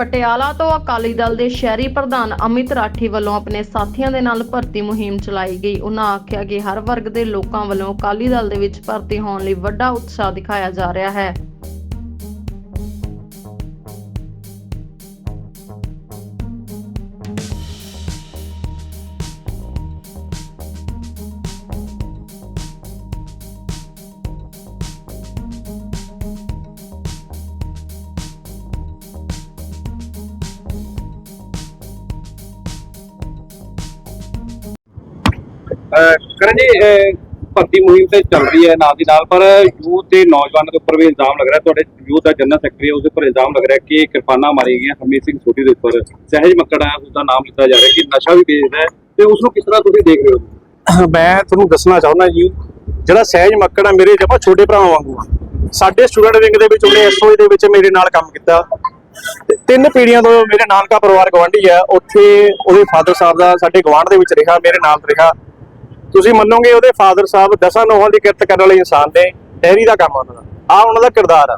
ਪਟਿਆਲਾ ਤੋਂ ਅਕਾਲੀ ਦਲ ਦੇ ਸ਼ਹਿਰੀ ਪ੍ਰਧਾਨ ਅਮਿਤ ਰਾਠੀ ਵੱਲੋਂ ਆਪਣੇ ਸਾਥੀਆਂ ਦੇ ਨਾਲ ਭਰਤੀ ਮੁਹਿੰਮ ਚਲਾਈ ਗਈ। ਉਹਨਾਂ ਆਖਿਆ ਕਿ ਹਰ ਵਰਗ ਦੇ ਲੋਕਾਂ ਵੱਲੋਂ ਅਕਾਲੀ ਦਲ ਦੇ ਵਿੱਚ ਭਰਤੀ ਹੋਣ ਲਈ ਵੱਡਾ ਉਤਸ਼ਾਹ ਦਿਖਾਇਆ ਜਾ ਰਿਹਾ ਹੈ। ਕਰਨ ਜੀ ਭਰਤੀ ਮੁਹਿੰਮ ਤੇ ਚੱਲ ਰਹੀ ਹੈ ਨਾਲ ਦੀ ਨਾਲ, ਪਰ ਯੂਥ ਤੇ ਨੌਜਵਾਨਾਂ ਦੇ ਉੱਪਰ ਵੀ ਇਲਜ਼ਾਮ ਲੱਗ ਰਿਹਾ। ਤੁਹਾਡੇ ਯੂਥ ਦਾ ਜਨਰਲ ਸੈਕਟਰੀ ਉਸ ਦੇ ਉੱਪਰ ਇਲਜ਼ਾਮ ਲੱਗ ਰਿਹਾ ਕਿ ਕਿਰਪਾਨਾਂ ਮਾਰੀਆਂ ਗਈਆਂ ਹਰਮੀਤ ਸਿੰਘ ਸੋਢੀ ਦੇ ਉੱਪਰ। ਸਹਿਜ ਮੱਕੜ ਹੈ ਉਸ ਦਾ ਨਾਮ ਲਿੱਤਾ ਜਾ ਰਿਹਾ ਕਿ ਨਸ਼ਾ ਵੀ ਵੇਚਦਾ ਹੈ। ਤੇ ਉਸ ਨੂੰ ਕਿਸ ਤਰ੍ਹਾਂ ਤੁਸੀਂ ਦੇਖ ਰਹੇ ਹੋ? ਮੈਂ ਤੁਹਾਨੂੰ ਦੱਸਣਾ ਚਾਹੁੰਦਾ ਜੀ, ਜਿਹੜਾ ਸਹਿਜ ਮੱਕੜ ਆ ਮੇਰੇ ਜਮਾ ਛੋਟੇ ਭਰਾ ਵਾਂਗੂ ਸਾਡੇ ਸਟੂਡੈਂਟ ਵਿੰਗ ਦੇ ਵਿੱਚ, ਉਹਨੇ ਐਸਓਏ ਦੇ ਵਿੱਚ ਮੇਰੇ ਨਾਲ ਕੰਮ ਕੀਤਾ। ਤੇ ਤਿੰਨ ਪੀੜੀਆਂ ਤੋਂ ਮੇਰੇ ਨਾਨਕਾ ਪਰਿਵਾਰ ਗਵਾਂਢੀ ਆ ਉੱਥੇ ਉਹਦੇ ਫਾਦਰ ਸਾਹਿਬ ਦਾ ਸਾਡੇ ਗਵਾਂਢ ਦੇ ਵਿੱਚ ਰਿਹਾ, ਮੇਰੇ ਨਾਲ ਰਿਹਾ। ਤੁਸੀਂ ਮੰਨੋਗੇ ਉਹਦੇ ਫਾਦਰ ਸਾਹਿਬ ਦਸਾਂ ਨੋਹਾਂ ਦੀ ਕਿਰਤ ਕਰਨ ਵਾਲੇ ਇਨਸਾਨ ਨੇ, ਡੈਰੀ ਦਾ ਕੰਮ ਉਹਨਾਂ ਦਾ। ਆ ਉਹਨਾਂ ਦਾ ਕਿਰਦਾਰ ਆ।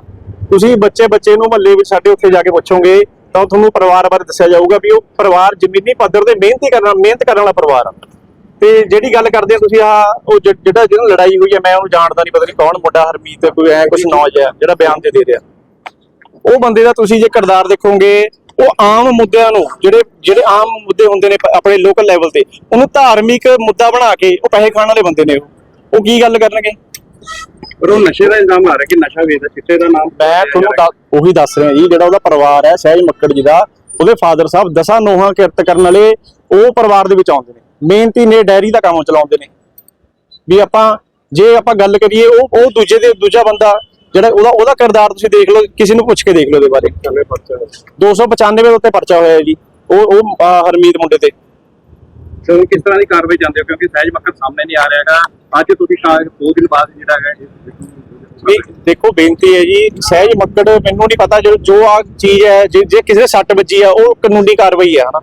ਤੁਸੀਂ ਬੱਚੇ ਬੱਚੇ ਨੂੰ ਮਹੱਲੇ ਵਿੱਚ ਸਾਡੇ ਉੱਥੇ ਜਾ ਕੇ ਪੁੱਛੋਗੇ, ਤਾਂ ਤੁਹਾਨੂੰ ਪਰਿਵਾਰ ਬਾਰੇ ਦੱਸਿਆ ਜਾਊਗਾ ਵੀ ਉਹ ਪਰਿਵਾਰ ਜ਼ਮੀਨੀ ਪੱਧਰ ਤੇ ਮਿਹਨਤੀ ਕਰਨ ਮਿਹਨਤ ਕਰਨ ਵਾਲਾ ਪਰਿਵਾਰ ਆ। ਤੇ ਜਿਹੜੀ ਗੱਲ ਕਰਦੇ ਆ ਤੁਸੀਂ ਆ, ਉਹ ਜਿਹੜਾ ਜਿਹਨਾਂ ਲੜਾਈ ਹੋਈ ਹੈ ਮੈਂ ਉਹਨੂੰ ਜਾਣਦਾ ਨਹੀਂ, ਪਤਾ ਨਹੀਂ ਕੌਣ ਮੁੰਡਾ ਹਰਮੀਤ, ਕੋਈ ਐ ਕੁਝ ਨੌਜ ਹੈ ਜਿਹੜਾ ਬਿਆਨ ਤੇ ਦੇ ਰਿਹਾ। ਉਹ ਬੰਦੇ ਦਾ ਤੁਸੀਂ ਜੇ ਕਿਰਦਾਰ ਦੇਖੋਗੇ ਉਹ ਆਮ ਮੁੱਦਿਆਂ ਨੂੰ ਜਿਹੜੇ ਜਿਹੜੇ ਆਮ ਮੁੱਦੇ ਹੁੰਦੇ ਨੇ ਆਪਣੇ ਲੋਕਲ ਲੈਵਲ ਤੇ ਉਹਨੂੰ ਧਾਰਮਿਕ ਮੁੱਦਾ ਬਣਾ ਕੇ ਉਹ ਪੈਸੇ ਖਾਣ ਵਾਲੇ ਬੰਦੇ ਨੇ ਉਹ। ਉਹ ਕੀ ਗੱਲ ਕਰਨਗੇ? ਪਰ ਉਹ ਨਸ਼ੇ ਦਾ ਇਲਜ਼ਾਮ ਲਾ ਰਿਹਾ ਕਿ ਨਸ਼ਾ ਵੇਚਦਾ ਚਿੱਟੇ ਦਾ ਨਾਮ। ਮੈਂ ਤੁਹਾਨੂੰ ਉਹੀ ਦੱਸ ਰਿਹਾ ਜੀ ਜਿਹੜਾ ਉਹਦਾ ਪਰਿਵਾਰ ਹੈ ਸਹਿਜ ਮੱਕੜ ਜੀ ਦਾ ਉਹਦੇ ਫਾਦਰ ਸਾਹਿਬ ਦਸਾਂ ਨੋਹਾਂ ਕਿਰਤ ਕਰਨ ਵਾਲੇ ਉਹ ਪਰਿਵਾਰ ਦੇ ਵਿੱਚ ਆਉਂਦੇ ਨੇ। ਮਿਹਨਤੀ ਨੇ ਡੈਰੀ ਦਾ ਕੰਮ ਚਲਾਉਂਦੇ ਨੇ। ਵੀ ਆਪਾਂ ਜੇ ਆਪਾਂ ਗੱਲ ਕਰੀਏ ਉਹ ਉਹ ਦੂਜੇ ਦੇ ਦੂਜਾ ਬੰਦਾ ਜਿਹੜਾ ਉਹਦਾ ਉਹਦਾ ਕਿਰਦਾਰ ਤੁਸੀਂ ਦੇਖ ਲਓ ਕਿਸੇ ਨੂੰ ਪੁੱਛ ਕੇ ਦੇਖ ਲਓ ਉਹਦੇ ਬਾਰੇ। 295 ਦੇ ਉੱਤੇ ਪਰਚਾ ਹੋਇਆ ਹੈ ਜੀ। ਉਹ ਉਹ ਹਰਮੀਤ ਮੁੰਡੇ ਤੇ। ਹੁਣ ਕਿਸ ਤਰ੍ਹਾਂ ਦੀ ਕਾਰਵਾਈ ਜਾਂਦੇ ਹੋ? ਕਿਉਂਕਿ ਸਹਿਜ ਮੱਕੜ ਸਾਹਮਣੇ ਨਹੀਂ ਆ ਰਿਹਾ ਹੈਗਾ। ਅੱਜ ਤੁਸੀਂ ਦੋ ਦਿਨ ਬਾਅਦ ਜਿਹੜਾ ਹੈਗਾ ਵੀ ਦੇਖੋ ਬੇਨਤੀ ਹੈ ਜੀ ਸਹਿਜ ਮੱਕੜ ਮੈਨੂੰ ਨਹੀਂ ਪਤਾ ਜੋ ਜੋ ਆ ਚੀਜ਼ ਹੈ ਜੇ ਕਿਸੇ ਦੇ ਸੱਟ ਵੱਜੀ ਆ ਉਹ ਕਾਨੂੰਨੀ ਕਾਰਵਾਈ ਹੈ ਹਨਾ।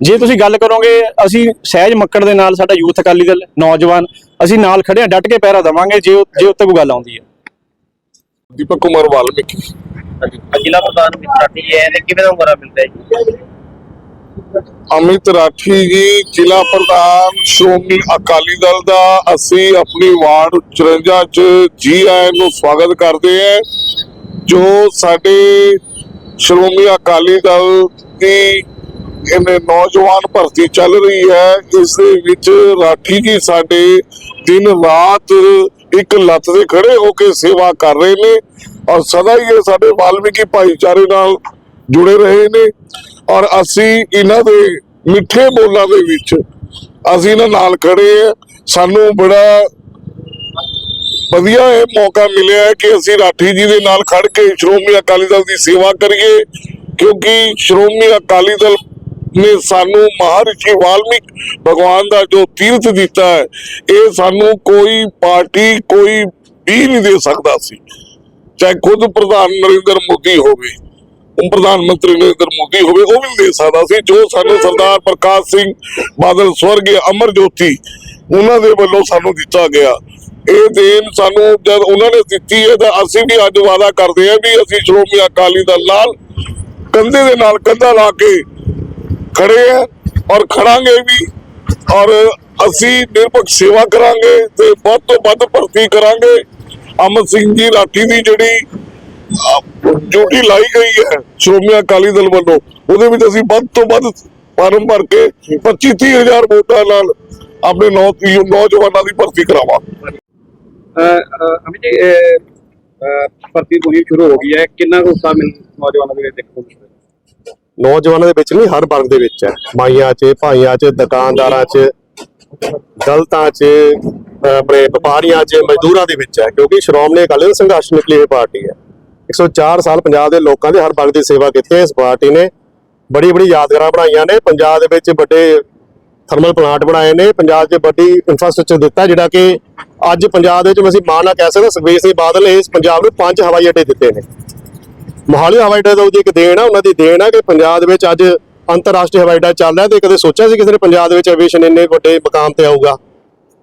ਜੇ ਤੁਸੀਂ ਗੱਲ ਕਰੋਗੇ ਅਸੀਂ ਸਹਿਜ ਮੱਕੜ ਦੇ ਨਾਲ ਸਾਡਾ ਯੂਥ ਅਕਾਲੀ ਦਲ ਨੌਜਵਾਨ ਅਸੀਂ ਨਾਲ ਖੜੇ ਆ ਡਟ ਕੇ ਪਹਿਰਾ ਦੇਵਾਂਗੇ ਜੇ ਜੇ ਉੱਤੇ ਕੋਈ ਗੱਲ ਆਉਂਦੀ ਹੈ। ਦੀਪਕ ਕੁਮਾਰ ਵਾਲਮੀਕੀ। ਜ਼ਿਲ੍ਹਾ ਪ੍ਰਧਾਨ ਮਿੱਤਰਾਟੀ ਹੈ ਤੇ ਕਿਵੇਂ ਦਾ ਉਮਰਾ ਮਿਲਦਾ ਹੈ ਜੀ? ਅਮਿਤ ਰਾਠੀ ਜੀ ਜ਼ਿਲ੍ਹਾ ਪ੍ਰਧਾਨ ਸ਼੍ਰੋਮਣੀ ਅਕਾਲੀ ਦਲ ਦਾ ਅਸੀਂ ਆਪਣੀ ਵਾਰਡ 54 ਚ ਜੀ ਆਇਆਂ ਨੂੰ ਸਵਾਗਤ ਕਰਦੇ ਹਾਂ ਜੋ ਸਾਡੇ ਸ਼੍ਰੋਮਣੀ ਅਕਾਲੀ ਦਲ ਦੀ ਇਹਨੇ ਨੌਜਵਾਨ ਭਰਤੀ ਚੱਲ ਰਹੀ ਹੈ ਇਸ ਦੇ ਵਿੱਚ ਰਾਠੀ ਜੀ ਸਾਡੇ ਦਿਨ ਰਾਤ ਇੱਕ ਲੱਤ ਤੇ ਖੜੇ ਹੋ ਕੇ ਸੇਵਾ ਕਰ ਰਹੇ ਨੇ ਔਰ ਸਦਾ ਹੀ ਇਹ ਸਾਡੇ ਵਾਲਮੀਕੀ ਭਾਈਚਾਰੇ ਨਾਲ ਜੁੜੇ ਰਹੇ ਨੇ ਔਰ ਅਸੀਂ ਇਹਨਾਂ ਦੇ ਮਿੱਠੇ ਬੋਲਾਂ ਦੇ ਵਿੱਚ ਅਸੀਂ ਇਹਨਾਂ ਨਾਲ ਖੜੇ ਆ ਸਾਨੂੰ ਬੜਾ ਵਧੀਆ ਇਹ ਮੌਕਾ ਮਿਲਿਆ ਹੈ ਕਿ ਅਸੀਂ ਰਾਠੀ ਜੀ ਦੇ ਨਾਲ ਖੜ ਕੇ ਸ਼੍ਰੋਮਣੀ ਅਕਾਲੀ ਦਲ ਦੀ ਸੇਵਾ ਕਰੀਏ, ਕਿਉਂਕਿ ਸ਼੍ਰੋਮਣੀ ਅਕਾਲੀ ਦਲ ਨੇ ਸਾਨੂੰ ਮਹਾਰਿਸ਼ੀ ਵਾਲਮੀਕ ਭਗਵਾਨ ਦਾ ਜੋ ਤੀਰਥ ਦਿੱਤਾ ਹੈ, ਇਹ ਸਾਨੂੰ ਕੋਈ ਪਾਰਟੀ ਕੋਈ ਵੀ ਨਹੀਂ ਦੇ ਸਕਦਾ ਸੀ। ਚਾਹੇ ਖੁਦ ਪ੍ਰਧਾਨ ਨਰਿੰਦਰ ਮੋਦੀ ਹੋਵੇ ਪ੍ਰਧਾਨ ਮੰਤਰੀ ਨਰਿੰਦਰ ਮੋਦੀ ਹੋਵੇ, ਉਹ ਵੀ ਨਹੀਂ ਦੇ ਸਕਦਾ ਸੀ। ਜੋ ਸਾਨੂੰ ਸਰਦਾਰ ਪ੍ਰਕਾਸ਼ ਸਿੰਘ ਬਾਦਲ ਸਵਰਗੀ ਅਮਰ ਜੋਤੀ, ਉਹਨਾਂ ਦੇ ਵੱਲੋਂ ਸਾਨੂੰ ਦਿੱਤਾ ਗਿਆ। ਇਹ ਦੇਣ ਸਾਨੂੰ ਜਦ ਉਹਨਾਂ ਨੇ ਦਿੱਤੀ ਹੈ, ਤਾਂ ਅਸੀਂ ਵੀ ਅੱਜ ਵਾਅਦਾ ਕਰਦੇ ਹਾਂ ਵੀ ਅਸੀਂ ਸ਼੍ਰੋਮਣੀ ਅਕਾਲੀ ਦਲ ਨਾਲ ਕੰਧੇ ਦੇ ਨਾਲ ਕੰਧਾ ਲਾ ਕੇ ਖੜੇ ਆ ਔਰ ਖੜਾਂਗੇ ਵੀ ਔਰ ਅਸੀਂ ਨਿਰਪੱਖ ਸੇਵਾ ਕਰਾਂਗੇ ਤੇ ਵੱਧ ਤੋਂ ਵੱਧ ਭਰਤੀ ਕਰਾਂਗੇ। ਅਮਰ ਸਿੰਘ ਜੀ ਰਾਠੀ ਦੀ ਜਿਹੜੀ ਡਿਊਟੀ ਲਾਈ ਗਈ ਹੈ ਸ਼੍ਰੋਮਣੀ ਅਕਾਲੀ ਦਲ ਵੱਲੋਂ, ਉਹਦੇ ਵਿੱਚ ਅਸੀਂ ਵੱਧ ਤੋਂ ਵੱਧ ਫਾਰਮ ਭਰ ਕੇ 25 30 ਹਜ਼ਾਰ ਵੋਟਾਂ ਨਾਲ ਆਪਣੇ ਨੌਜਵਾਨਾਂ ਦੀ ਭਰਤੀ ਕਰਾਵਾਂਗੇ ਅਮਿਤ ਜੀ ਭਰਤੀ ਮੁਹਿੰਮ ਸ਼ੁਰੂ ਹੋ ਗਈ ਹੈ। ਕਿੰਨਾ ਕੁ ਮਿਲ ਨੌਜਵਾਨਾਂ ਦੇ ਦੇਖੋ ਨੌਜਵਾਨਾਂ ਦੇ ਵਿੱਚ ਨਹੀਂ, ਹਰ ਵਰਗ ਦੇ ਵਿੱਚ ਹੈ। ਮਾਈਆਂ 'ਚ, ਭਾਈਆਂ 'ਚ, ਦੁਕਾਨਦਾਰਾਂ 'ਚ, ਦਲਤਾਂ 'ਚ ਆਪਣੇ ਵਪਾਰੀਆਂ 'ਚ, ਮਜ਼ਦੂਰਾਂ ਦੇ ਵਿੱਚ ਹੈ, ਕਿਉਂਕਿ ਸ਼੍ਰੋਮਣੀ ਅਕਾਲੀ ਦਲ ਸੰਘਰਸ਼ ਨਿਕਲੀ ਹੋਈ ਪਾਰਟੀ ਹੈ। 104 ਸਾਲ ਪੰਜਾਬ ਦੇ ਲੋਕਾਂ ਦੇ ਹਰ ਵਰਗ ਦੀ ਸੇਵਾ ਕੀਤੀ ਹੈ। ਇਸ ਪਾਰਟੀ ਨੇ ਬੜੀ ਬੜੀ ਯਾਦਗਾਰਾਂ ਬਣਾਈਆਂ ਨੇ। ਪੰਜਾਬ ਦੇ ਵਿੱਚ ਵੱਡੇ ਥਰਮਲ ਪਲਾਂਟ ਬਣਾਏ ਨੇ। ਪੰਜਾਬ 'ਚ ਵੱਡੀ ਇਨਫਰਾਸਟ੍ਰਕਚਰ ਦਿੱਤਾ, ਜਿਹੜਾ ਕਿ ਅੱਜ ਪੰਜਾਬ ਦੇ ਵਿੱਚ ਅਸੀਂ ਮਾਣ ਨਾਲ ਕਹਿ ਸਕਦੇ ਸੁਖਬੀਰ ਸਿੰਘ ਬਾਦਲ ਨੇ ਇਸ ਪੰਜਾਬ ਨੂੰ ਪੰਜ ਹਵਾਈ ਅੱਡੇ ਦਿੱਤੇ ਨੇ। ਮੋਹਾਲੀ ਹਵਾਈ ਅੱਡੇ ਦਾ ਉਹਦੀ ਇੱਕ ਦੇਣ ਆ, ਉਹਨਾਂ ਦੀ ਦੇਣ ਆ ਕਿ ਪੰਜਾਬ ਦੇ ਵਿੱਚ ਅੱਜ ਅੰਤਰਰਾਸ਼ਟਰੀ ਹਵਾਈ ਅੱਡਾ ਚੱਲ ਰਿਹਾ ਤੇ ਕਦੇ ਸੋਚਿਆ ਸੀ ਕਿਸੇ ਨੇ ਪੰਜਾਬ ਦੇ ਵਿੱਚ ਐਵੀਏਸ਼ਨ ਇੰਨੇ ਵੱਡੇ ਮਕਾਮ ਤੇ ਆਊਗਾ।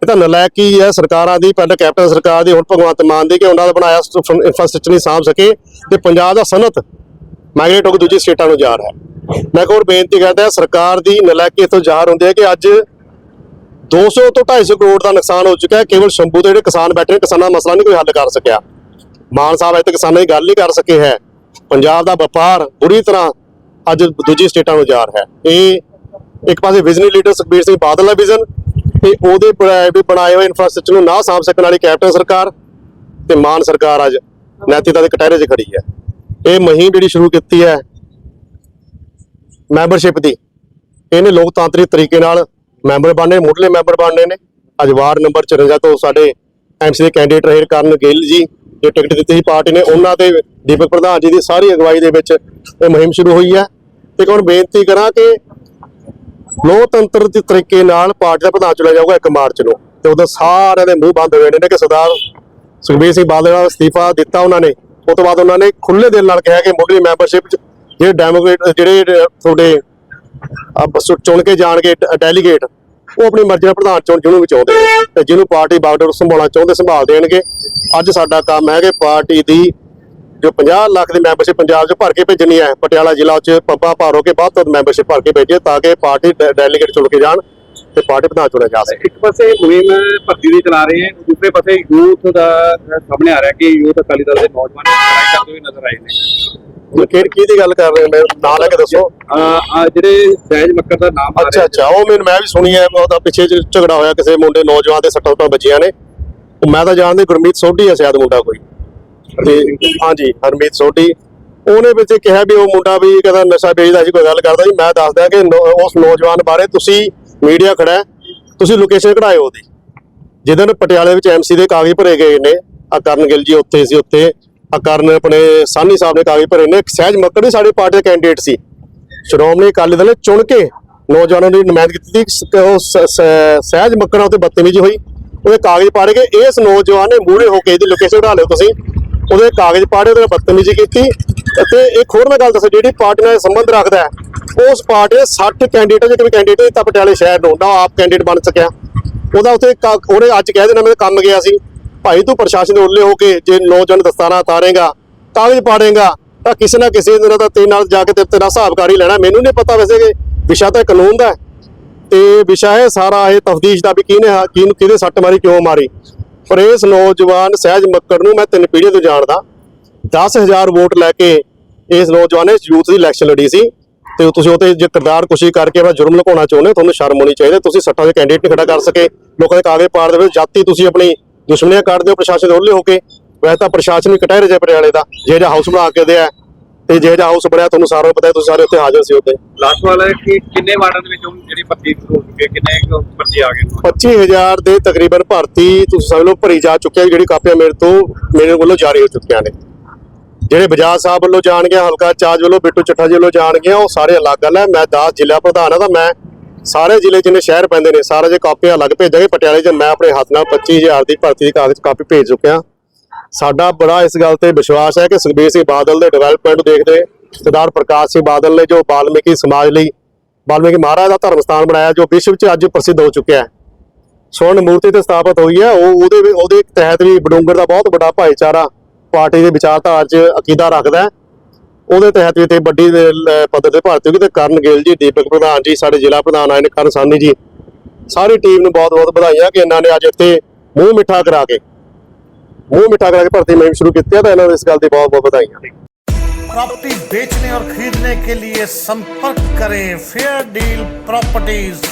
ਇਹ ਤਾਂ ਨਲਾਇਕੀ ਹੈ ਸਰਕਾਰਾਂ ਦੀ, ਪਹਿਲਾਂ ਕੈਪਟਨ ਸਰਕਾਰ ਦੀ, ਹੁਣ ਭਗਵੰਤ ਮਾਨ ਦੀ ਕਿ ਉਹਨਾਂ ਦਾ ਬਣਾਇਆ ਇਨਫਰਾਸਟ੍ਰਕਚਰ ਨਹੀਂ ਸਾਂਭ ਸਕੇ ਤੇ ਪੰਜਾਬ ਦਾ ਸਨਅਤ ਮਾਈਗ੍ਰੇਟ ਹੋ ਕੇ ਦੂਜੀ ਸਟੇਟਾਂ ਨੂੰ ਜਾ ਰਿਹਾ ਹੈ। ਮੈਂ ਇੱਕ ਹੋਰ ਬੇਨਤੀ ਕਰਦਾ ਸਰਕਾਰ ਦੀ ਨਲਾਇਕੀ ਤੋਂ ਜ਼ਾਹਰ ਹੁੰਦੀ ਹੈ ਕਿ ਅੱਜ 200 ਤੋਂ 250 ਕਰੋੜ ਦਾ ਨੁਕਸਾਨ ਹੋ ਚੁੱਕਾ ਹੈ, ਕੇਵਲ ਸ਼ੰਭੂ ਦੇ ਜਿਹੜੇ ਕਿਸਾਨ ਬੈਠੇ ਨੇ, ਕਿਸਾਨਾਂ ਦਾ ਮਸਲਾ ਨਹੀਂ ਕੋਈ ਹੱਲ ਕਰ ਸਕਿਆ। ਮਾਨ ਸਾਹਿਬ ਅਜੇ ਤੱਕ ਕਿਸਾਨਾਂ ਦੀ ਗੱਲ ਨਹੀਂ ਕਰ ਸਕੇ ਹੈ। ਪੰਜਾਬ ਦਾ ਵਪਾਰ ਬੁਰੀ ਤਰ੍ਹਾਂ ਅੱਜ ਦੂਜੀ ਸਟੇਟਾਂ ਨੂੰ ਜਾ ਰਿਹਾ ਹੈ। ਇਹ ਇੱਕ ਪਾਸੇ ਵਿਜ਼ਨਰੀ ਲੀਡਰ ਸੁਖਬੀਰ ਸਿੰਘ ਬਾਦਲ ਦਾ ਵਿਜ਼ਨ ਤੇ ਉਹਦੇ ਬਣਾਏ ਵੀ ਬਣਾਏ ਹੋਏ ਇਨਫਰਾਸਟ੍ਰਕਚਰ ਨੂੰ ਨਾ ਸਾਂਭ ਸਕਣ ਵਾਲੀ ਕੈਪਟਨ ਸਰਕਾਰ ਤੇ ਮਾਨ ਸਰਕਾਰ ਅੱਜ ਨੈਤਿਕਤਾ ਦੇ ਕਟਹਿਰੇ 'ਚ ਖੜੀ ਹੈ। ਇਹ ਮੁਹਿੰਮ ਜਿਹੜੀ ਸ਼ੁਰੂ ਕੀਤੀ ਹੈ ਮੈਂਬਰਸ਼ਿਪ ਦੀ, ਇਹਨੇ ਲੋਕਤਾਂਤਰਿਕ ਤਰੀਕੇ ਨਾਲ ਮੈਂਬਰ ਬਣਨੇ, ਮੁੱਢਲੇ ਮੈਂਬਰ ਬਣਨੇ ਨੇ। ਅੱਜ ਵਾਰਡ ਨੰਬਰ 54 ਤੋਂ ਸਾਡੇ ਐਮਸੀ ਦੇ ਕੈਂਡੀਡੇਟ ਰਹੇ ਕਰਨ ਗਿੱਲ ਜੀ। ਜੋ ਟਿਕਟ ਦਿੱਤੀ ਸੀ ਪਾਰਟੀ ਨੇ, ਉਹਨਾਂ ਤੇ ਦੀਪਕ ਪ੍ਰਧਾਨ ਜੀ ਦੀ ਸਾਰੀ ਅਗਵਾਈ ਦੇ ਵਿੱਚ ਇਹ ਮੁਹਿੰਮ ਸ਼ੁਰੂ ਹੋਈ ਹੈ। ਤੇ ਹੁਣ ਬੇਨਤੀ ਕਰਾਂ ਕਿ ਲੋਕਤੰਤਰ ਦੇ ਤਰੀਕੇ ਨਾਲ ਪਾਰਟੀ ਦਾ ਪ੍ਰਧਾਨ ਚੁਣਿਆ ਜਾਊਗਾ 1 ਮਾਰਚ ਨੂੰ। ਤੇ ਉਦੋਂ ਸਾਰਿਆਂ ਦੇ ਮੂੰਹ ਬੰਦ ਹੋਏ ਨੇ ਕਿ ਸਰਦਾਰ ਸੁਖਬੀਰ ਸਿੰਘ ਬਾਦਲ ਦਾ ਅਸਤੀਫਾ ਦਿੱਤਾ ਉਹਨਾਂ ਨੇ। ਉਸ ਤੋਂ ਬਾਅਦ ਉਹਨਾਂ ਨੇ ਖੁੱਲੇ ਦਿਲ ਨਾਲ ਕਿਹਾ ਕਿ ਮੁੱਢਲੀ ਮੈਂਬਰਸ਼ਿਪ ਜਿਹੜੇ ਡੈਮੋਕ੍ਰੇਟ, ਜਿਹੜੇ ਤੁਹਾਡੇ ਚੁਣ ਕੇ ਜਾਣਗੇ ਡੈਲੀਗੇਟ, ਉਹ ਆਪਣੀ ਮਰਜ਼ੀ ਨਾਲ ਪ੍ਰਧਾਨ ਚੁਣ, ਜਿਹਨੂੰ ਵੀ ਚਾਹੁੰਦੇ ਨੇ। ਤੇ ਜਿਹਨੂੰ ਪਾਰਟੀ ਬਾਗਡੋਰ ਸੰਭਾਲਣਾ ਚਾਹੁੰਦੇ, ਸੰਭਾਲ ਦੇਣਗੇ। ਅੱਜ ਸਾਡਾ ਕੰਮ ਹੈ ਕਿ ਪਾਰਟੀ ਦੀ ਜੋ 50 ਲੱਖ ਦੀ ਮੈਂਬਰਸ਼ਿਪ ਪੰਜਾਬ 'ਚ ਭਰ ਕੇ ਭੇਜਣੀ ਹੈ ਪਟਿਆਲਾ ਜ਼ਿਲ੍ਹਾ 'ਚ ਪੱਪਾ ਭਾਰੋ ਕੇ ਬਾਅਦ ਤੋਂ ਮੈਂਬਰਸ਼ਿਪ ਭਰ ਕੇ ਭੇਜੇ ਤਾਂ ਕਿ ਪਾਰਟੀ ਡੈਲੀਗੇਟ ਚੁਣ ਕੇ ਜਾਣ ਤੇ ਪਾਰਟੀ ਪ੍ਰਧਾਨ ਚੁਣਿਆ ਜਾ ਸਕੇ। ਇੱਕ ਪਾਸੇ ਮੁਹਿੰਮ ਭਰਤੀ ਦੀ ਚਲਾ ਰਹੇ ਹੈ ਦੂਸਰੇ ਪਾਸੇ ਯੂਥ ਦਾ ਸਾਹਮਣੇ ਆ ਰਿਹਾ ਕਿ ਯੂਥ ਅਕਾਲੀ ਦਲ ਦੇ ਨੌਜਵਾਨ ਲੜਾਈ ਕਰਦੇ ਹੋਏ ਨਜ਼ਰ ਆਏ ਨੇ। ਕਿਹੜੀ ਕਿਹਦੀ ਗੱਲ ਕਰ ਰਹੇ ਮੇਰੇ ਨਾਂ ਲੈ ਕੇ ਦੱਸੋ। ਆਹ ਜਿਹੜੇ ਸਹਿਜ ਮੱਕਰ ਦਾ ਨਾਮ ਆ ਅੱਛਾ ਰਿਹਾ ਅੱਛਾ ਉਹ ਮੈਨੂੰ ਮੈਂ ਵੀ ਸੁਣੀ ਹੈ ਉਹਦਾ ਪਿੱਛੇ ਝਗੜਾ ਹੋਇਆ ਕਿਸੇ ਮੁੰਡੇ ਨੌਜਵਾਨ ਦੇ ਸੱਟਾਂ ਸੁੱਟਾਂ ਬੱਜੀਆਂ ਨੇ। ਉਹ ਮੈਂ ਤਾਂ ਜਾਣਦੇ ਗੁਰਮੀਤ ਸੋਢੀ ਹੈ ਸ਼ਾਇਦ ਮੁੰਡਾ ਕੋਈ। ਤੇ ਹਾਂਜੀ ਹਰਮੀਤ ਸੋਢੀ। ਉਹਨੇ ਵਿੱਚ ਕਿਹਾ ਵੀ ਉਹ ਮੁੰਡਾ ਵੀ ਕਹਿੰਦਾ ਨਸ਼ਾ ਵੇਚਦਾ ਸੀ ਕੋਈ ਗੱਲ ਕਰਦਾ ਸੀ। ਮੈਂ ਦੱਸਦਾ ਕਿ ਉਸ ਨੌਜਵਾਨ ਬਾਰੇ ਤੁਸੀਂ ਮੀਡੀਆ ਖੜਾ ਤੁਸੀਂ ਲੋਕੇਸ਼ਨ ਕਢਾਇਓ ਉਹਦੀ। ਜਿੱਦਣ ਪਟਿਆਲੇ ਵਿੱਚ ਐਮਸੀ ਦੇ ਕਾਗਜ਼ ਭਰੇ ਗਏ ਨੇ ਆ ਕਰਨ ਗਿੱਲ ਜੀ ਉੱਥੇ ਸੀ ਉੱਥੇ ਆ ਕਰਨ ਆਪਣੇ ਸਾਨੀ ਸਾਹਿਬ ਨੇ ਕਾਗਜ਼ ਭਰੇ ਨੇ ਇੱਕ ਸਹਿਜ ਮੱਕੜ ਵੀ ਸਾਡੇ ਪਾਰਟੀ ਦਾ ਕੈਂਡੀਡੇਟ ਸੀ। ਸ਼੍ਰੋਮਣੀ ਅਕਾਲੀ ਦਲ ਨੇ ਚੁਣ ਕੇ ਨੌਜਵਾਨਾਂ ਦੀ ਨੁਮਾਇੰਦਗੀ ਕੀਤੀ। ਸੀ। ਉਹ ਸਹਿਜ ਮੱਕੜ ਨਾਲ ਤੇ ਬਦਤਮੀਜ਼ੀ ਹੋਈ। ਉਹਦੇ ਕਾਗਜ਼ ਪਾੜੇ ਗਏ। ਇਸ ਨੌਜਵਾਨ ਨੇ ਮੂਹਰੇ ਹੋ ਕੇ ਇਹਦੀ ਲੋਕੇਸ਼ਨ ਢਾ ਲਿਓ ਤੁਸੀਂ। ਉਹਦੇ ਕਾਗਜ਼ ਪਾੜੇ, ਉਹਦੇ ਨਾਲ ਬਦਤਮੀਜ਼ੀ ਕੀਤੀ। ਤੇ ਇੱਕ ਹੋਰ ਮੈਂ ਗੱਲ ਦੱਸਾਂ, ਜਿਹੜੀ ਪਾਰਟੀ ਨਾਲ ਸੰਬੰਧ ਰੱਖਦਾ ਹੈ, ਉਸ ਪਾਰਟੀ ਦੇ 60 ਕੈਂਡੀਡੇਟ ਜੇ ਕੈਂਡੀਡੇਟ ਦਿੱਤਾ ਪਟਿਆਲੇ ਸ਼ਹਿਰ ਨੂੰ, ਨਾ ਆਪ ਕੈਂਡੀਡੇਟ ਬਣ ਸਕਿਆ। ਉਹਦਾ ਉੱਥੇ ਉਹਨੇ ਅੱਜ ਕਹਿ ਦੇਣਾ ਮੇਰੇ ਕੰਮ ਗਿਆ ਸੀ। ਭਾਈ, ਤੂੰ ਪ੍ਰਸ਼ਾਸਨ ਦੇ ਉੱਲੇ ਹੋ ਕੇ ਜੇ ਨੌਜਵਾਨ ਦਸਤਾਨਾ ਤਾਰੇਗਾ ਕਾਗਜ਼ ਪਾੜੇਗਾ, ਤਾਂ ਕਿਸੇ ਨਾ ਕਿਸੇ ਦਿਨ ਤਾਂ ਤੇਰੇ ਨਾਲ ਜਾ ਕੇ ਤੇ ਤੇਰਾ ਹਿਸਾਬ ਕਾਰ ਹੀ ਲੈਣਾ। ਮੈਨੂੰ ਨਹੀਂ ਪਤਾ ਵੈਸੇ ਕਿ ਵਿਸ਼ਾ ਤਾਂ ਕਾਨੂੰਨ ਦਾ ਤੇ ਵਿਸ਼ਾ ਹੈ ਸਾਰਾ ਇਹ ਤਫਦੀਸ਼ ਦਾ ਵੀ ਕਿਹਨੇ ਕਿਹਨੂੰ ਕਿਹਦੇ ਸੱਟ ਮਾਰੀ ਕਿਉਂ ਮਾਰੀ। ਪਰ ਇਸ ਨੌਜਵਾਨ ਸਹਿਜ ਮੱਕੜ ਨੂੰ ਮੈਂ ਤਿੰਨ ਪੀੜ੍ਹੀਆਂ ਤੋਂ ਜਾਣਦਾ। 10000 ਵੋਟ ਲੈ ਕੇ ਇਸ ਨੌਜਵਾਨ ਨੇ ਯੂਥ ਦੀ ਇਲੈਕਸ਼ਨ ਲੜੀ ਸੀ। ਤੇ ਤੁਸੀਂ ਉਹ ਤੇ ਜੇ ਕਿਰਦਾਰ ਕੁਸ਼ੀ ਕਰਕੇ ਆਪਣਾ ਜੁਰਮ ਲਗਾਉਣਾ ਚਾਹੁੰਦੇ ਹੋ, ਤੁਹਾਨੂੰ ਸ਼ਰਮ ਹੋਣੀ ਚਾਹੀਦੀ ਤੁਸੀਂ ਸੱਟਾਂ ਦੇ ਕੈਂਡੀਡੇਟ ਨਹੀਂ ਖੜਾ ਕਰ ਸਕੇ। ਲੋਕਾਂ ਦੇ ਕਾਗਜ਼ ਪਾੜ ਦੇ ਵਿੱਚ ਜਾਤੀ ਤੁਸੀਂ ਆਪਣੀ ਦੁਸ਼ਮਣੀਆਂ ਕੱਢਦੇ ਹੋ ਪ੍ਰਸ਼ਾਸਨ ਦੇ ਉਹਲੇ ਹੋ ਕੇ। ਵੈਸੇ ਤਾਂ ਪ੍ਰਸ਼ਾਸਨ ਵੀ ਕਟਹਿਰੇ ਜੇ ਪਟਿਆਲੇ ਦਾ ਜੇ ਜਿਹਾ ਹਾਊਸ ਬਣਾ ਕੇ ਦਿਆ ਤੇ ਜੇ ਜਿਹਾ ਹਾਊਸ ਬਣਿਆ ਤੁਹਾਨੂੰ ਸਾਰਿਆਂ ਨੂੰ ਪਤਾ ਹੈ ਤੁਸੀਂ ਸਾਰੇ ਉੱਥੇ ਹਾਜ਼ਰ ਸੀ ਉੱਥੇ। ਲਾਸਟ ਵਾਲਾ ਹੈ ਕਿ ਕਿੰਨੇ ਵਾਰਡਾਂ ਦੇ ਵਿੱਚ ਜਿਹੜੀ ਭਰਤੀ ਹੋ ਚੁੱਕੀ ਹੈ ਕਿੰਨੇ ਕੁ ਭਰਤੀ ਆ ਗਏ? 25000 ਦੇ ਤਕਰੀਬਨ ਭਰਤੀ ਤੁਸੀਂ ਸਮਝ ਲਓ ਭਰੀ ਜਾ ਚੁੱਕੀ ਹੈ ਜਿਹੜੀ ਕਾਪੀਆਂ ਮੇਰੇ ਤੋਂ ਮੇਰੇ ਵੱਲੋਂ ਜਾਰੀ ਹੋ ਚੁੱਕੀਆਂ ਨੇ। ਜਿਹੜੇ ਬਜਾਜ ਸਾਹਿਬ ਵੱਲੋਂ ਜਾਣਗੇ ਹਲਕਾ ਚਾਰਜ ਵੱਲੋਂ ਬਿੱਟੂ ਚੱਠਾ ਜੀ ਵੱਲੋਂ ਜਾਣਗੇ ਉਹ ਸਾਰੇ ਅਲੱਗ ਗੱਲ ਹੈ। ਮੈਂ 10 ਜ਼ਿਲ੍ਹਾ ਪ੍ਰਧਾਨ ਹਾਂ ਤਾਂ ਮੈਂ ਸਾਰੇ ਜ਼ਿਲ੍ਹੇ ਜਿੰਨੇ ਸ਼ਹਿਰ ਪੈਂਦੇ ਨੇ ਸਾਰੇ ਜੇ ਕਾਪੀਆਂ ਅਲੱਗ ਭੇਜਾਂਗੇ ਪਟਿਆਲੇ 'ਚ ਮੈਂ ਆਪਣੇ ਹੱਥ ਨਾਲ 25000 ਦੀ ਭਰਤੀ ਦੀ ਕਾਗਜ਼ ਕਾਪੀ ਭੇਜ ਚੁੱਕਿਆ। ਸਾਡਾ ਬੜਾ ਇਸ ਗੱਲ ਤੇ ਵਿਸ਼ਵਾਸ ਹੈ ਕਿ ਸੁਖਬੀਰ ਸਿੰਘ ਬਾਦਲ ਦੇ ਡਿਵੈਲਪਮੈਂਟ ਨੂੰ ਦੇਖਦੇ ਸਰਦਾਰ ਪ੍ਰਕਾਸ਼ ਸਿੰਘ ਬਾਦਲ ਨੇ ਜੋ ਬਾਲਮੀਕੀ ਸਮਾਜ ਲਈ, ਬਾਲਮੀਕੀ ਮਹਾਰਾਜ ਦਾ ਧਰਮ ਸਥਾਨ ਬਣਾਇਆ, ਜੋ ਵਿਸ਼ਵ 'ਚ ਅੱਜ ਪ੍ਰਸਿੱਧ ਹੋ ਚੁੱਕਿਆ ਹੈ। ਸਵਰਨ ਮੂਰਤੀ ਤੇ ਸਥਾਪਿਤ ਹੋਈ ਹੈ, ਉਹ ਉਹਦੇ ਵੀ- ਉਹਦੇ ਤਹਿਤ ਵੀ ਬਡੂੰਗਰ ਦਾ ਬਹੁਤ ਵੱਡਾ ਭਾਈਚਾਰਾ ਪਾਰਟੀ ਦੇ ਵਿਚਾਰਧਾਰਾ 'ਚ ਅਕੀਦਾ ਰੱਖਦਾ ਹੈ। ਉਹਦੇ ਤਹਿਤ ਵੀ ਤੇ ਵੱਡੀ ਪੱਧਰ ਤੇ ਭਰਤੀ ਹੋਈ ਤੇ ਕਰਨ ਗਿੱਲ ਜੀ, ਦੀਪਕ ਪ੍ਰਧਾਨ ਜੀ, ਸਾਡੇ ਜ਼ਿਲ੍ਹਾ ਪ੍ਰਧਾਨ ਆਏ ਨੇ ਕਰਨ ਸਾਨੀ ਜੀ। ਸਾਰੀ ਟੀਮ ਨੂੰ ਬਹੁਤ ਬਹੁਤ ਵਧਾਈਆਂ ਕਿ ਇਹਨਾਂ ਨੇ ਅੱਜ ਇੱਥੇ ਮੂੰਹ ਮਿੱਠਾ ਕਰਾ ਕੇ ਮੂੰਹ ਮਿੱਠਾ ਕਰਾ ਕੇ ਭਰਤੀ ਮੁਹਿੰਮ ਸ਼ੁਰੂ ਕੀਤੀ ਹੈ ਤਾਂ ਇਹਨਾਂ ਨੂੰ ਇਸ ਗੱਲ ਦੀ ਬਹੁਤ ਬਹੁਤ ਵਧਾਈਆਂ प्रॉपर्टी बेचने और खरीदने के लिए संपर्क करें फेयर डील प्रॉपर्टीज